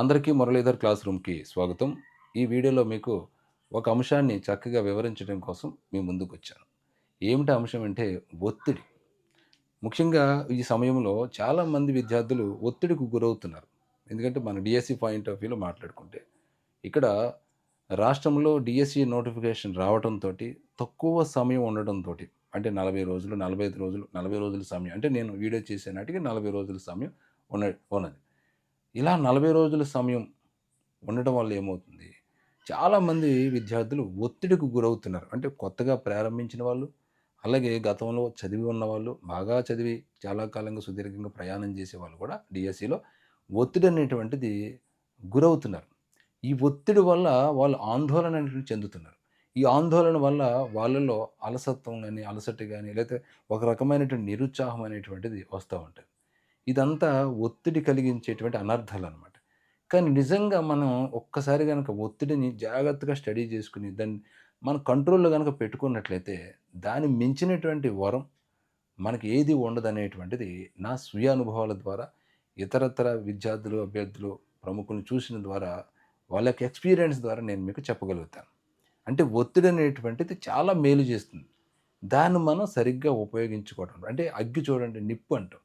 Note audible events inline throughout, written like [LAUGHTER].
అందరికీ మురళీధర్ క్లాస్ రూమ్కి స్వాగతం. ఈ వీడియోలో మీకు ఒక అంశాన్ని చక్కగా వివరించడం కోసం మీ ముందుకు వచ్చాను ఏమిటి అంశం అంటే ఒత్తిడి. ముఖ్యంగా ఈ సమయంలో చాలామంది విద్యార్థులు ఒత్తిడికి గురవుతున్నారు. ఎందుకంటే మన డిఎస్సి పాయింట్ ఆఫ్ వ్యూలో మాట్లాడుకుంటే ఇక్కడ రాష్ట్రంలో డిఎస్సి నోటిఫికేషన్ రావడంతో తక్కువ సమయం ఉండడంతో అంటే నలభై రోజులు నలభై ఐదు రోజులు నలభై రోజుల సమయం అంటే నేను వీడియో చేసే నాటికి నలభై రోజుల సమయం ఉన్న ఉన్నది. ఇలా నలభై రోజుల సమయం ఉండటం వల్ల ఏమవుతుంది? చాలామంది విద్యార్థులు ఒత్తిడికి గురవుతున్నారు. అంటే కొత్తగా ప్రారంభించిన వాళ్ళు అలాగే గతంలో చదివి ఉన్నవాళ్ళు బాగా చదివి చాలా కాలంగా సుదీర్ఘంగా ప్రయాణం చేసే వాళ్ళు కూడా డిఎస్సిలో ఒత్తిడి అనేటువంటిది గురవుతున్నారు. ఈ ఒత్తిడి వల్ల వాళ్ళు ఆందోళన అనేటువంటి చెందుతున్నారు. ఈ ఆందోళన వల్ల వాళ్ళలో అలసత్వం కానీ అలసట కానీ లేకపోతే ఒక రకమైనటువంటి నిరుత్సాహం అనేటువంటిది వస్తూ ఉంటుంది. ఇదంతా ఒత్తిడి కలిగించేటువంటి అనర్థాలు అనమాట కానీ నిజంగా మనం ఒక్కసారి కనుక ఒత్తిడిని జాగ్రత్తగా స్టడీ చేసుకుని దాన్ని మన కంట్రోల్లో కనుక పెట్టుకున్నట్లయితే దాన్ని మించినటువంటి వరం మనకి ఏది ఉండదు అనేటువంటిది నా స్వీయ అనుభవాల ద్వారా ఇతరతర విద్యార్థులు అభ్యర్థులు ప్రముఖులను చూసిన ద్వారా వాళ్ళ యొక్క ఎక్స్పీరియన్స్ ద్వారా నేను మీకు చెప్పగలుగుతాను. అంటే ఒత్తిడి అనేటువంటిది చాలా మేలు చేస్తుంది. దాన్ని మనం సరిగ్గా ఉపయోగించుకోవడం అంటే అగ్గి చూడండి నిప్పు అంటాం.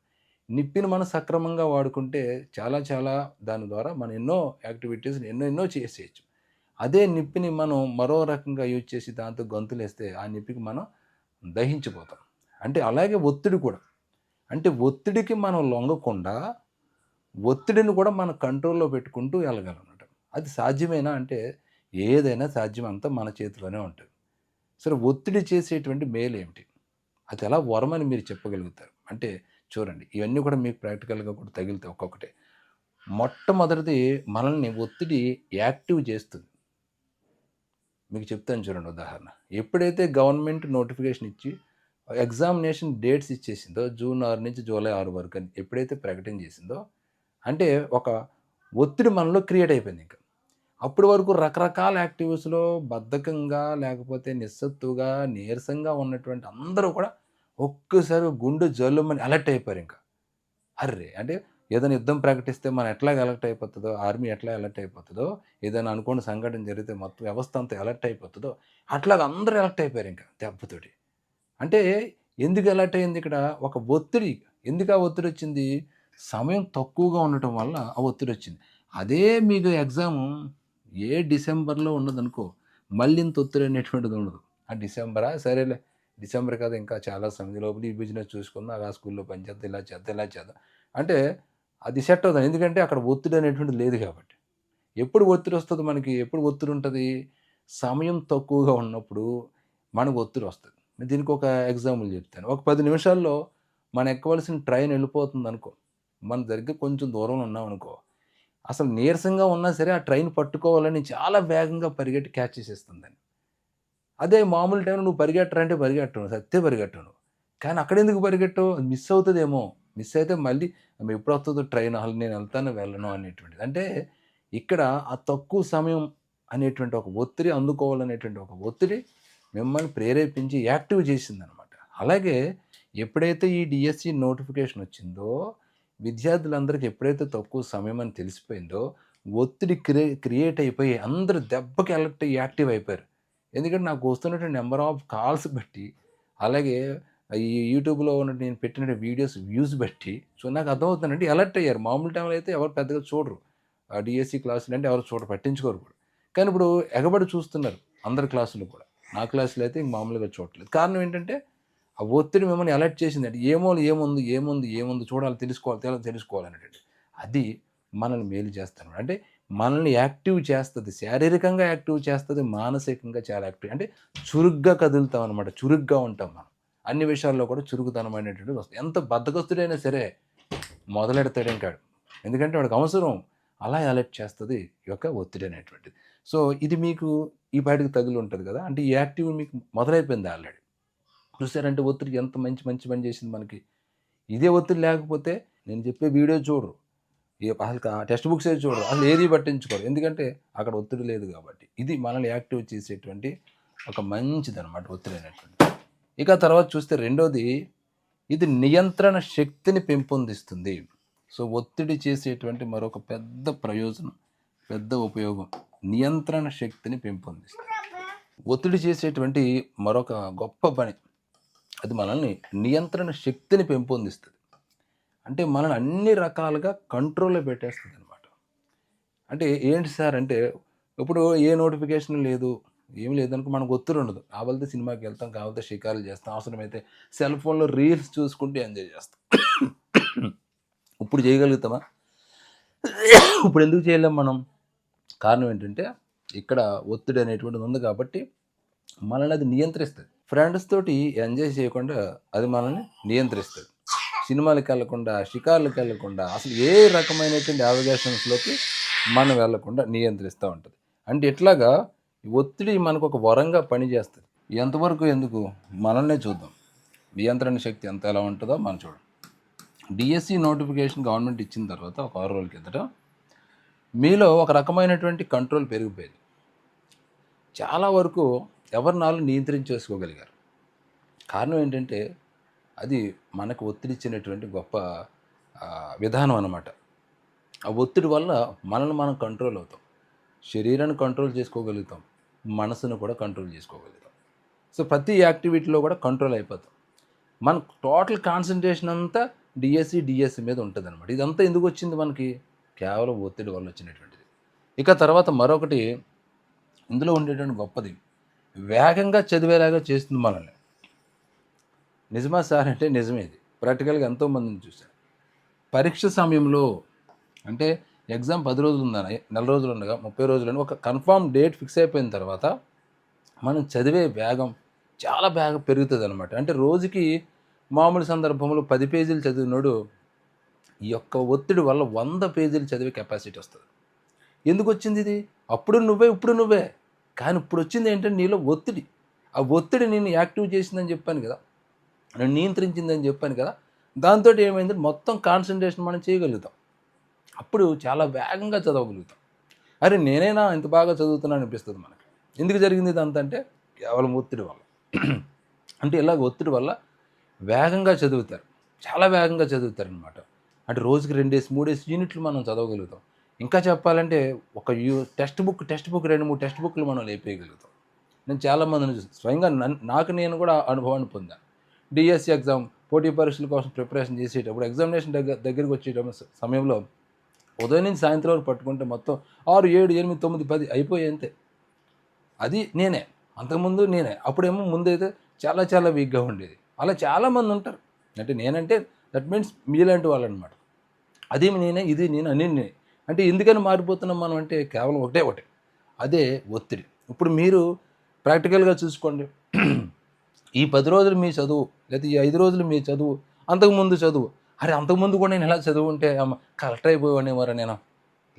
నిప్పిని మనం సక్రమంగా వాడుకుంటే చాలా చాలా దాని ద్వారా మనం ఎన్నో యాక్టివిటీస్ని ఎన్నో ఎన్నో చేసేయచ్చు. అదే నిప్పిని మనం మరో రకంగా యూజ్ చేసి దాంతో గొంతులేస్తే ఆ నిప్పికి మనం దహించిపోతాం. అంటే అలాగే ఒత్తిడి కూడా. అంటే ఒత్తిడికి మనం లొంగకుండా ఒత్తిడిని కూడా మన కంట్రోల్లో పెట్టుకుంటూ వెళ్ళగలనమాట అది సాధ్యమేనా అంటే ఏదైనా సాధ్యం అంతా మన చేతిలోనే ఉంటుంది. సరే ఒత్తిడి చేసేటువంటి మేలు ఏమిటి అది ఎలా వరమని మీరు చెప్పగలుగుతారు? అంటే చూడండి ఇవన్నీ కూడా మీకు ప్రాక్టికల్గా కూడా తగిలితే ఒక్కొక్కటే. మొట్టమొదటిది మనల్ని ఒత్తిడి యాక్టివ్ చేస్తుంది. మీకు చెప్తాను చూడండి ఉదాహరణ. ఎప్పుడైతే గవర్నమెంట్ నోటిఫికేషన్ ఇచ్చి ఎగ్జామినేషన్ డేట్స్ ఇచ్చేసిందో జూన్ ఆరు నుంచి జూలై ఆరు వరకు అని ఎప్పుడైతే ప్రకటన చేసిందో అంటే ఒక ఒత్తిడి మనలో క్రియేట్ అయిపోయింది ఇంకా. అప్పటి వరకు రకరకాల యాక్టివిటీస్లో బద్ధకంగా లేకపోతే నిస్సత్తుగా నీరసంగా ఉన్నటువంటి అందరూ కూడా ఒక్కసారి గుండె జల్లుమని అలర్ట్ అయిపోయారు ఇంకా. అర్రే! అంటే ఏదైనా యుద్ధం ప్రకటిస్తే మనం ఎట్లా అలర్ట్ అయిపోతుందో ఆర్మీ ఎట్లా అలర్ట్ అయిపోతుందో ఏదైనా అనుకోని సంఘటన జరిగితే మొత్తం వ్యవస్థ అంతా అలర్ట్ అయిపోతుందో అట్లాగా అందరూ అలర్ట్ అయిపోయారు ఇంకా దెబ్బతోటి. అంటే ఎందుకు అలర్ట్ అయింది ఇక్కడ? ఒక ఒత్తిడి. ఎందుకు ఆ ఒత్తిడి వచ్చింది? సమయం తక్కువగా ఉండటం వల్ల ఆ ఒత్తిడి వచ్చింది. అదే మీకు ఎగ్జామ్ ఏ డిసెంబర్లో ఉన్నదనుకో మళ్ళీ ఇంత ఒత్తిడి అనేటువంటిది ఉండదు. ఆ డిసెంబరా? సరేలే. డిసెంబర్ కదా ఇంకా చాలా సమయం లోపల ఈ బిజినెస్ చూసుకుందాం ఆ స్కూల్లో పనిచేద్దాం ఇలా చేద్దాం ఇలా చేద్దాం. అంటే అది సెట్ అవుతుంది. ఎందుకంటే అక్కడ ఒత్తిడి అనేటువంటిది లేదు కాబట్టి. ఎప్పుడు ఒత్తిడి వస్తుంది మనకి? ఎప్పుడు ఒత్తిడి ఉంటుంది? సమయం తక్కువగా ఉన్నప్పుడు మనకు ఒత్తిడి వస్తుంది. నేను దీనికి ఒక ఎగ్జాంపుల్ చెప్తాను. ఒక పది నిమిషాల్లో మనం ఎక్కవలసిన ట్రైన్ వెళ్ళిపోతుంది అనుకో. మన దగ్గర కొంచెం దూరంలో ఉన్నాం అనుకో. అసలు నీరసంగా ఉన్నా సరే ఆ ట్రైన్ పట్టుకోవాలని చాలా వేగంగా పరిగెట్టి క్యాచ్ చేసేస్తుందని అదే మామూలు టైంలో నువ్వు పరిగెట్టరంటే పరిగెట్టను సత్తే పరిగెట్టను. కానీ అక్కడ ఎందుకు పరిగెట్టవు? మిస్ అవుతుందేమో. మిస్ అయితే మళ్ళీ ఎప్పుడు వస్తుందో ట్రైన్ అసలు నేను వెళ్తాను వెళ్ళను అనేటువంటిది. అంటే ఇక్కడ ఆ తక్కువ సమయం అనేటువంటి ఒక ఒత్తిడి అందుకోవాలనేటువంటి ఒక ఒత్తిడి మిమ్మల్ని ప్రేరేపించి యాక్టివ్ చేసిందనమాట. అలాగే ఎప్పుడైతే ఈ డిఎస్సి నోటిఫికేషన్ వచ్చిందో విద్యార్థులందరికీ ఎప్పుడైతే తక్కువ సమయం అని తెలిసిపోయిందో ఒత్తిడి క్రియే క్రియేట్ అయిపోయి అందరూ దెబ్బకి అలర్ట్ అయ్యి యాక్టివ్ అయిపోయారు. ఎందుకంటే నాకు వస్తున్నటువంటి నెంబర్ ఆఫ్ కాల్స్ బట్టి అలాగే ఈ యూట్యూబ్లో ఉన్న నేను పెట్టిన వీడియోస్ వ్యూస్ బట్టి సో నాకు అర్థమవుతుందంటే అలర్ట్ అయ్యారు. మామూలు టైంలో అయితే ఎవరు పెద్దగా చూడరు. ఆ డిఎస్సి క్లాసులు అంటే ఎవరు చూడరు పట్టించుకోరు కూడా. కానీ ఇప్పుడు ఎగబడి చూస్తున్నారు అందరి క్లాసులు కూడా. నా క్లాసులు అయితే మామూలుగా చూడట్లేదు. కారణం ఏంటంటే ఆ ఒత్తిడి మిమ్మల్ని అలర్ట్ చేసింది అంటే ఏమో ఏముంది ఏముంది ఏముంది చూడాలి తెలుసుకోవాలి తెల తెలుసుకోవాలి అనేటువంటి అది మనల్ని మేలు చేస్తాను అంటే మనల్ని యాక్టివ్ చేస్తుంది శారీరకంగా యాక్టివ్ చేస్తుంది మానసికంగా చాలా యాక్టివ్. అంటే చురుగ్గా కదులుతాం అనమాట చురుగ్గా ఉంటాం మనం. అన్ని విషయాల్లో కూడా చురుకుతనమైనటువంటి అనేటువంటిది వస్తుంది ఎంత బద్దగస్తుడైనా సరే మొదలెడతాడు ఇంకా ఎందుకంటే వాడికి అవసరం. అలా అలర్ట్ చేస్తుంది ఈ యొక్క ఒత్తిడి అనేటువంటిది. సో ఇది మీకు ఈ బయటకు తగిలి ఉంటుంది కదా. అంటే ఈ యాక్టివ్ మీకు మొదలైపోయింది ఆల్రెడీ. చూసారంటే ఒత్తిడి ఎంత మంచి మంచి పని చేసింది మనకి. ఇదే ఒత్తిడి లేకపోతే నేను చెప్పే వీడియో చూడరు. అసలు టెక్స్ట్ బుక్స్ ఏది చూడరు. అసలు ఏది పట్టించుకోరు. ఎందుకంటే అక్కడ ఒత్తిడి లేదు కాబట్టి. ఇది మనల్ని యాక్టివ్ చేసేటువంటి ఒక మంచిదనమాట ఒత్తిడి అనేటువంటి ఇక తర్వాత చూస్తే రెండోది ఇది నియంత్రణ శక్తిని పెంపొందిస్తుంది. సో ఒత్తిడి చేసేటువంటి మరొక పెద్ద ప్రయోజనం పెద్ద ఉపయోగం నియంత్రణ శక్తిని పెంపొందిస్తుంది. ఒత్తిడి చేసేటువంటి మరొక గొప్ప పని అది మనల్ని నియంత్రణ శక్తిని పెంపొందిస్తుంది. అంటే మనల్ని అన్ని రకాలుగా కంట్రోల్లో పెట్టేస్తుంది అనమాట అంటే ఏంటి సార్ అంటే ఇప్పుడు ఏ నోటిఫికేషన్ లేదు ఏం లేదనుకో మనకు ఒత్తిడి ఉండదు. కావాలితే సినిమాకి వెళ్తాం కావాలితే షికారులు చేస్తాం అవసరమైతే సెల్ ఫోన్లో రీల్స్ చూసుకుంటూ ఎంజాయ్ చేస్తాం. ఇప్పుడు చేయగలుగుతామా? ఇప్పుడు ఎందుకు చేయలేం మనం? కారణం ఏంటంటే ఇక్కడ ఒత్తిడి అనేటువంటిది ఉంది కాబట్టి మనల్ని అది నియంత్రిస్తుంది. ఫ్రెండ్స్ తోటి ఎంజాయ్ చేయకుండా అది మనల్ని నియంత్రిస్తుంది. సినిమాలకు వెళ్ళకుండా షికార్లకు వెళ్ళకుండా అసలు ఏ రకమైనటువంటి అవగాషన్స్లోకి మనం వెళ్ళకుండా నియంత్రిస్తూ ఉంటుంది. అంటే ఇట్లాగా ఒత్తిడి మనకు ఒక వరంగా పనిచేస్తుంది. ఎంతవరకు ఎందుకు? మనల్నే చూద్దాం. నియంత్రణ శక్తి ఎంత ఎలా ఉంటుందో మనం చూడం. డిఎస్సి నోటిఫికేషన్ గవర్నమెంట్ ఇచ్చిన తర్వాత ఒక ఆరు రోజుల కిందట మీలో ఒక రకమైనటువంటి కంట్రోల్ పెరిగిపోయింది. చాలా వరకు ఎవరినాలు నియంత్రించేసుకోగలిగారు. కారణం ఏంటంటే అది మనకు ఒత్తిడి ఇచ్చినటువంటి గొప్ప విధానం అనమాట ఆ ఒత్తిడి వల్ల మనల్ని మనం కంట్రోల్ అవుతాం. శరీరాన్ని కంట్రోల్ చేసుకోగలుగుతాం. మనసును కూడా కంట్రోల్ చేసుకోగలుగుతాం. సో ప్రతి యాక్టివిటీలో కూడా కంట్రోల్ అయిపోతాం. మన టోటల్ కాన్సన్ట్రేషన్ అంతా డిఎస్సి డిఎస్సి మీద ఉంటుంది అనమాట ఇదంతా ఎందుకు వచ్చింది మనకి? కేవలం ఒత్తిడి వల్ల వచ్చినటువంటిది. ఇక తర్వాత మరొకటి ఇందులో ఉండేటువంటి గొప్పది. వేగంగా చదివేలాగా చేస్తుంది మనల్ని. నిజమా సార్ అంటే నిజమే ఇది. ప్రాక్టికల్గా ఎంతోమందిని చూశాను. పరీక్ష సమయంలో అంటే ఎగ్జామ్ పది రోజులు ఉందని నెల రోజులు ఉండగా ముప్పై రోజులు ఒక కన్ఫామ్ డేట్ ఫిక్స్ అయిపోయిన తర్వాత మనం చదివే వేగం చాలా వేగం పెరుగుతుంది అనమాట అంటే రోజుకి మామూలు సందర్భంలో పది పేజీలు చదివినోడు ఈ యొక్క ఒత్తిడి వల్ల వంద పేజీలు చదివే కెపాసిటీ వస్తుంది. ఎందుకు వచ్చింది ఇది? అప్పుడు నువ్వే ఇప్పుడు నువ్వే. కానీ ఇప్పుడు వచ్చింది ఏంటంటే నీలో ఒత్తిడి. ఆ ఒత్తిడి నేను యాక్టివ్ చేసిందని చెప్పాను కదా. నియంత్రించిందని చెప్పాను కదా దాంతో ఏమైంది మొత్తం కాన్సన్ట్రేషన్ మనం చేయగలుగుతాం. అప్పుడు చాలా వేగంగా చదవగలుగుతాం. అరే నేనైనా ఇంత బాగా చదువుతున్నాను అనిపిస్తుంది మనకి. ఎందుకు జరిగింది ఇదంతా అంటే కేవలం ఒత్తిడి వల్ల. అంటే ఇలాగ ఒత్తిడి వల్ల వేగంగా చదువుతారు. చాలా వేగంగా చదువుతారు అనమాట అంటే రోజుకి రెండేసి మూడేసి యూనిట్లు మనం చదవగలుగుతాం. ఇంకా చెప్పాలంటే ఒక యూ టెక్స్ట్ బుక్ టెక్స్ట్ బుక్ రెండు మూడు టెక్స్ట్ బుక్లు మనం లేపేయగలుగుతాం. నేను చాలామందిని స్వయంగా నాకు నేను కూడా అనుభవాన్ని పొందాను. డిఎస్సి ఎగ్జామ్ పోటీ పరీక్షల కోసం ప్రిపరేషన్ చేసేటప్పుడు ఎగ్జామినేషన్ దగ్గర దగ్గరికి వచ్చేటప్పుడు సమయంలో ఉదయం నుంచి సాయంత్రం వరకు పట్టుకుంటే మొత్తం ఆరు ఏడు ఎనిమిది తొమ్మిది పది అయిపోయాయి అంతే. అది నేనే. అంతకుముందు నేనే. అప్పుడేమో ముందైతే చాలా చాలా వీక్గా ఉండేది. అలా చాలామంది ఉంటారు. అంటే నేనంటే దట్ మీన్స్ మీలాంటి వాళ్ళు అనమాట అది నేనే ఇది నేను అని నేనే. అంటే ఎందుకని మారిపోతున్నాం మనం అంటే కేవలం ఒకటే ఒకటి. అదే ఒత్తిడి. ఇప్పుడు మీరు ప్రాక్టికల్గా చూసుకోండి. ఈ పది రోజులు మీ చదువు లేదా ఈ ఐదు రోజులు మీ చదువు అంతకుముందు చదువు. అరే అంతకుముందు కూడా నేను ఎలా చదువు ఉంటే అమ్మ కలెక్టర్ అయిపోయేవాడినేమోరా నేను.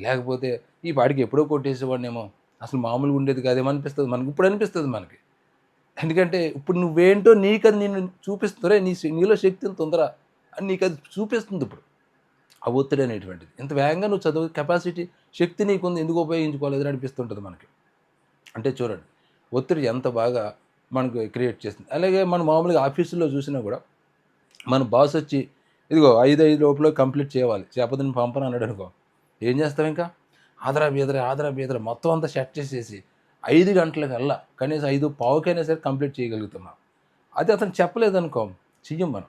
లేకపోతే ఈ వాడికి ఎప్పుడో కొట్టేసేవాడినేమో. అసలు మామూలుగా ఉండేది కాదేమో అనిపిస్తుంది మనకి ఇప్పుడు అనిపిస్తుంది మనకి. ఎందుకంటే ఇప్పుడు నువ్వేంటో నీకు అది నేను చూపిస్తుందరే నీ నీలో శక్తి తొందర అని నీకు అది చూపిస్తుంది ఇప్పుడు. ఆ ఒత్తిడి అనేటువంటిది. ఇంత వేగంగా నువ్వు చదువు కెపాసిటీ శక్తి నీకుంది ఎందుకు ఉపయోగించుకోలేదు అనిపిస్తుంటుంది మనకి. అంటే చూడండి ఒత్తిడి ఎంత బాగా మనకు క్రియేట్ చేస్తుంది. అలాగే మనం మామూలుగా ఆఫీసులో చూసినా కూడా మన బాస్ వచ్చి ఇదిగో ఐదు ఐదు లోపల కంప్లీట్ చేయాలి. చేపదని పంపను అన్నాడు అనుకో. ఏం చేస్తాం ఇంకా? ఆదరా బీదరా ఆదరా బీదరా. మొత్తం అంతా సెట్ చేసేసి ఐదు గంటలకల్లా కనీసం ఐదు పావుకైనా సరే కంప్లీట్ చేయగలుగుతున్నాం. అది అతను చెప్పలేదనుకో చెయ్యం మనం.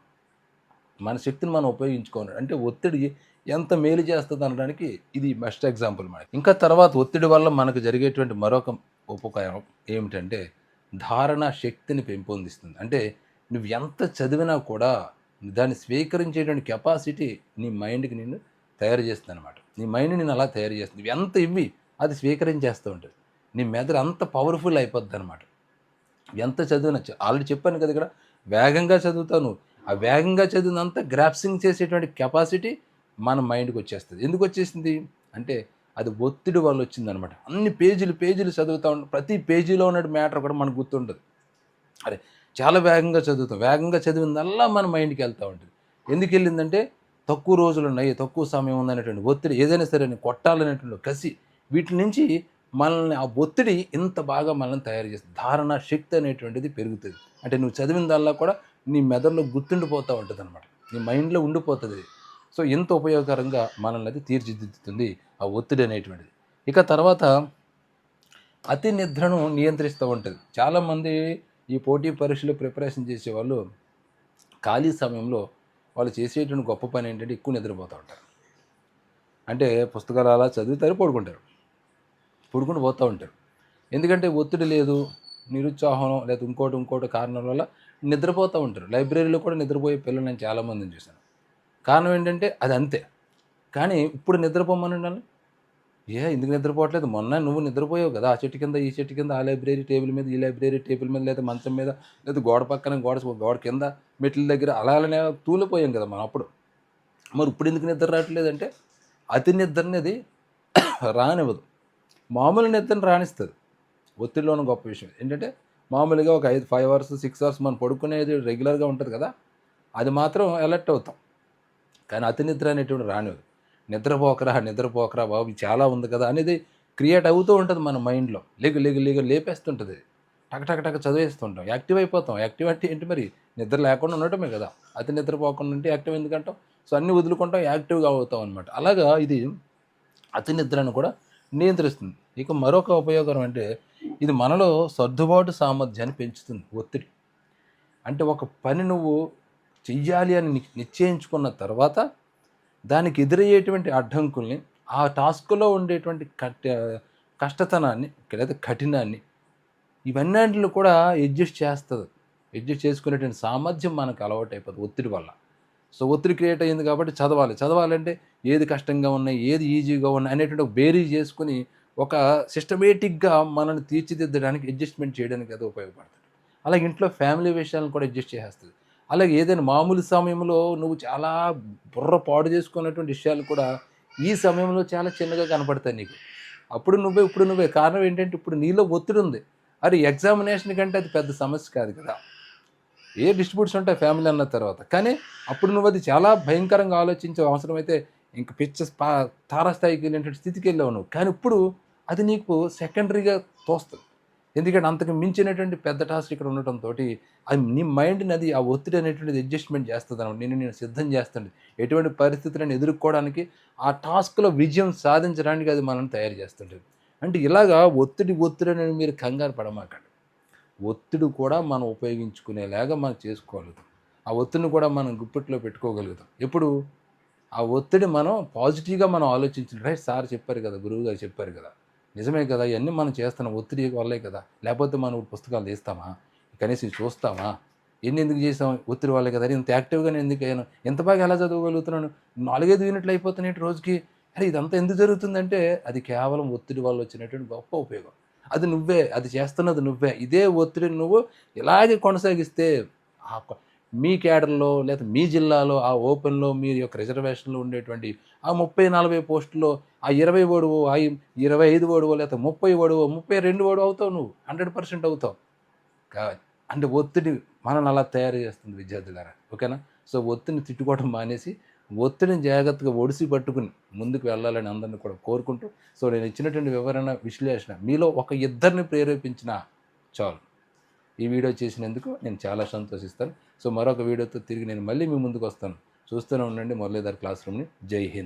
మన శక్తిని మనం ఉపయోగించుకోను. అంటే ఒత్తిడి ఎంత మేలు చేస్తుంది అనడానికి ఇది బెస్ట్ ఎగ్జాంపుల్ మనకి. ఇంకా తర్వాత ఒత్తిడి వల్ల మనకు జరిగేటువంటి మరొక ఉపకారం ఏమిటంటే ధారణ శక్తిని పెంపొందిస్తుంది. అంటే నువ్వు ఎంత చదివినా కూడా దాన్ని స్వీకరించేటువంటి కెపాసిటీ నీ మైండ్కి నేను తయారు చేస్తుంది అనమాట నీ మైండ్ నేను అలా తయారు చేస్తుంది. ఎంత ఇవ్వి అది స్వీకరించేస్తూ ఉంటుంది. నీ మెదడు అంత పవర్ఫుల్ అయిపోద్ది అనమాట ఎంత చదివినా ఆల్రెడీ చెప్పాను కదా ఇక్కడ వేగంగా చదువుతాను ఆ వేగంగా చదివినంత గ్రాప్సింగ్ చేసేటువంటి కెపాసిటీ మన మైండ్కి వచ్చేస్తుంది. ఎందుకు వచ్చేసింది? అంటే అది ఒత్తిడి వల్ల వచ్చిందనమాట. అన్ని పేజీలు పేజీలు చదువుతా ఉంటాం ప్రతి పేజీలో ఉన్న మ్యాటర్ కూడా మనకు గుర్తుండదు. అరే చాలా వేగంగా చదువుతాం. వేగంగా చదివిందల్లా మన మైండ్కి వెళ్తూ ఉంటుంది. ఎందుకు వెళ్ళిందంటే తక్కువ రోజులు ఉన్నాయి తక్కువ సమయం ఉందనేటువంటి ఒత్తిడి ఏదైనా సరే కొట్టాలనేటువంటి కసి వీటి నుంచి మనల్ని ఆ ఒత్తిడి ఇంత బాగా మనల్ని తయారు చేస్తుంది. ధారణ శక్తి అనేటువంటిది పెరుగుతుంది. అంటే నువ్వు చదివిందల్లా కూడా నీ మెదడులో గుర్తుండిపోతూ ఉంటుంది అనమాట నీ మైండ్లో ఉండిపోతుంది. సో ఎంత ఉపయోగకరంగా మనల్ని అది తీర్చిదిద్దుతుంది ఆ ఒత్తిడి అనేటువంటిది. ఇక తర్వాత అతి నిద్రను నియంత్రిస్తూ ఉంటుంది. చాలామంది ఈ పోటీ పరీక్షలు ప్రిపరేషన్ చేసేవాళ్ళు ఖాళీ సమయంలో వాళ్ళు చేసేటువంటి గొప్ప పని ఏంటంటే ఎక్కువ నిద్రపోతూ ఉంటారు. అంటే పుస్తకాలు అలా చదువుతారు పడుకుంటారు. పడుకుని పోతూ ఉంటారు. ఎందుకంటే ఒత్తిడి లేదు నిరుత్సాహం లేదా ఇంకోటి ఇంకోటి కారణాల వల్ల నిద్రపోతూ ఉంటారు. లైబ్రరీలో కూడా నిద్రపోయే పిల్లలు నేను చాలామందిని చూశాను. కారణం ఏంటంటే అది అంతే. కానీ ఇప్పుడు నిద్రపోమని ఉండాలి? ఏ ఎందుకు నిద్రపోవట్లేదు? మొన్న నువ్వు నిద్రపోయావు కదా ఆ చెట్టు కింద ఈ చెట్టు కింద ఆ లైబ్రరీ టేబుల్ మీద ఈ లైబ్రరీ టేబుల్ మీద లేదా మంచం మీద లేదా గోడ పక్కన గోడ గోడ కింద మెట్ల దగ్గర అలా అలానే తూలిపోయాం కదా మనం అప్పుడు. మరి ఇప్పుడు ఎందుకు నిద్ర రావట్లేదు అంటే అతి నిద్ర అనేది [COUGHS] రానివ్వదు. మామూలు నిద్రను రాణిస్తుంది. ఒత్తిడిలోని గొప్ప విషయం. ఏంటంటే మామూలుగా ఒక ఐదు ఫైవ్ అవర్స్ సిక్స్ అవర్స్ మనం పడుకునేది రెగ్యులర్గా ఉంటుంది కదా అది మాత్రం అలర్ట్ అవుతాం. కానీ అతి నిద్ర అనేటువంటి రానివ్వదు. నిద్రపోకరా నిద్రపోకరా బాబు చాలా ఉంది కదా అనేది క్రియేట్ అవుతూ ఉంటుంది మన మైండ్లో. లేక లేక లేక లేపేస్తుంటుంది. టక టక టక చదివేస్తుంటాం. యాక్టివ్ అయిపోతాం. యాక్టివ్ అంటే ఏంటి మరి? నిద్ర లేకుండా ఉండటమే కదా. అతి నిద్రపోకుండా ఉంటే యాక్టివ్ ఎందుకంటాం? సో అన్నీ వదులుకుంటాం యాక్టివ్గా అవుతాం అనమాట అలాగా ఇది అతి నిద్రను కూడా నియంత్రిస్తుంది. ఇక మరొక ఉపయోగం అంటే ఇది మనలో సర్దుబాటు సామర్థ్యాన్ని పెంచుతుంది. ఒత్తిడి. అంటే ఒక పని నువ్వు చెయ్యాలి అని ని- నిశ్చయించుకున్న తర్వాత దానికి ఎదురయ్యేటువంటి అడ్డంకుల్ని ఆ టాస్క్లో ఉండేటువంటి కట్ కష్టతనాన్ని లేదా కఠినాన్ని ఇవన్నింటిని కూడా అడ్జస్ట్ చేస్తుంది. అడ్జస్ట్ చేసుకునేటువంటి సామర్థ్యం మనకు అలవాటు అయిపోతుంది ఒత్తిడి వల్ల. సో ఒత్తిడి క్రియేట్ అయ్యింది కాబట్టి చదవాలి. చదవాలంటే ఏది కష్టంగా ఉన్నాయి ఏది ఈజీగా ఉన్నాయి అనేటువంటి బేరీ చేసుకుని ఒక సిస్టమేటిక్గా మనల్ని తీర్చిదిద్దడానికి అడ్జస్ట్మెంట్ చేయడానికి అది ఉపయోగపడుతుంది. అలాగే ఇంట్లో ఫ్యామిలీ విషయాలను కూడా అడ్జస్ట్ చేసేస్తుంది. అలాగే ఏదైనా మామూలు సమయంలో నువ్వు చాలా బుర్ర పాడు చేసుకున్నటువంటి విషయాలు కూడా ఈ సమయంలో చాలా చిన్నగా కనపడతాయి నీకు. అప్పుడు నువ్వే ఇప్పుడు నువ్వే. కారణం ఏంటంటే ఇప్పుడు నీలో ఒత్తిడి ఉంది. అరే ఎగ్జామినేషన్ కంటే అది పెద్ద సమస్య కాదు కదా. ఏ డిస్ట్రిబ్యూట్స్ ఉంటాయి ఫ్యామిలీ అన్న తర్వాత. కానీ అప్పుడు నువ్వు అది చాలా భయంకరంగా ఆలోచించే అవసరమైతే ఇంక పిచ్చ తారస్థాయికి తారాస్థాయికి వెళ్ళినటువంటి స్థితికి వెళ్ళావు నువ్వు. కానీ ఇప్పుడు అది నీకు సెకండరీగా తోస్తుంది. ఎందుకంటే అంతకు మించినటువంటి పెద్ద టాస్క్ ఇక్కడ ఉండటంతో అది నీ మైండ్ని అది ఆ ఒత్తిడి అనేటువంటిది అడ్జస్ట్మెంట్ చేస్తుంది అనమాట. నేను నేను సిద్ధం చేస్తుంది ఎటువంటి పరిస్థితులను ఎదుర్కోవడానికి ఆ టాస్క్లో విజయం సాధించడానికి అది మనల్ని తయారు చేస్తుంటుంది అంటే ఇలాగా ఒత్తిడి ఒత్తిడి అనేది మీరు కంగారు పడమాకండి. ఒత్తిడి కూడా మనం ఉపయోగించుకునేలాగా మనం చేసుకోగలుగుతాం. ఆ ఒత్తిడిని కూడా మనం గుప్పిట్లో పెట్టుకోగలుగుతాం. ఎప్పుడు? ఆ ఒత్తిడి మనం పాజిటివ్గా మనం ఆలోచించిన రైట్ సార్ చెప్పారు కదా గురువు గారు చెప్పారు కదా. నిజమే కదా ఇవన్నీ మనం చేస్తున్న ఒత్తిడి వల్లే కదా. లేకపోతే మనం పుస్తకాలు తీస్తామా? కనీసం చూస్తామా? ఎన్ని ఎందుకు చేసాం? ఒత్తిడి వల్లే కదా. ఇంత యాక్టివ్గా నేను ఎందుకు అయ్యాను? ఎంత బాగా ఎలా చదవగలుగుతున్నాను? నాలుగైదు యూనిట్లు అయిపోతున్నాయి రోజుకి. అరే ఇదంతా ఎందుకు జరుగుతుందంటే అది కేవలం ఒత్తిడి వల్ల వచ్చినటువంటి గొప్ప ఉపయోగం. అది నువ్వే అది చేస్తున్నది నువ్వే. ఇదే ఒత్తిడిని నువ్వు ఇలాగే కొనసాగిస్తే ఆ మీ కేడర్లో లేదా మీ జిల్లాలో ఆ ఓపెన్లో మీ యొక్క రిజర్వేషన్లో ఉండేటువంటి ఆ ముప్పై నలభై పోస్టుల్లో ఆ ఇరవై ఓడువో ఆ ఇరవై ఐదు ఓడువో లేదా ముప్పై ఓడువో ముప్పై రెండు ఓడు అవుతావు నువ్వు. హండ్రెడ్ పర్సెంట్ అవుతావు. కా- అంటే ఒత్తిడి మనల్ని అలా తయారు చేస్తుంది విద్యార్థులారా. ఓకేనా? సో ఒత్తిడిని తిట్టుకోవడం మానేసి ఒత్తిడిని జాగ్రత్తగా ఒడిసి పట్టుకుని ముందుకు వెళ్ళాలని అందరిని కూడా కోరుకుంటూ సో నేను ఇచ్చినటువంటి వివరణ విశ్లేషణ మీలో ఒక ఇద్దరిని ప్రేరేపించిన చాలు. ఈ వీడియో చేసినందుకు నేను చాలా సంతోషిస్తాను. సో మరొక వీడియోతో తిరిగి నేను మళ్ళీ మీ ముందుకు వస్తాను. చూస్తూనే ఉండండి మురళీధర్ క్లాస్ రూమ్ని. జై హింద్.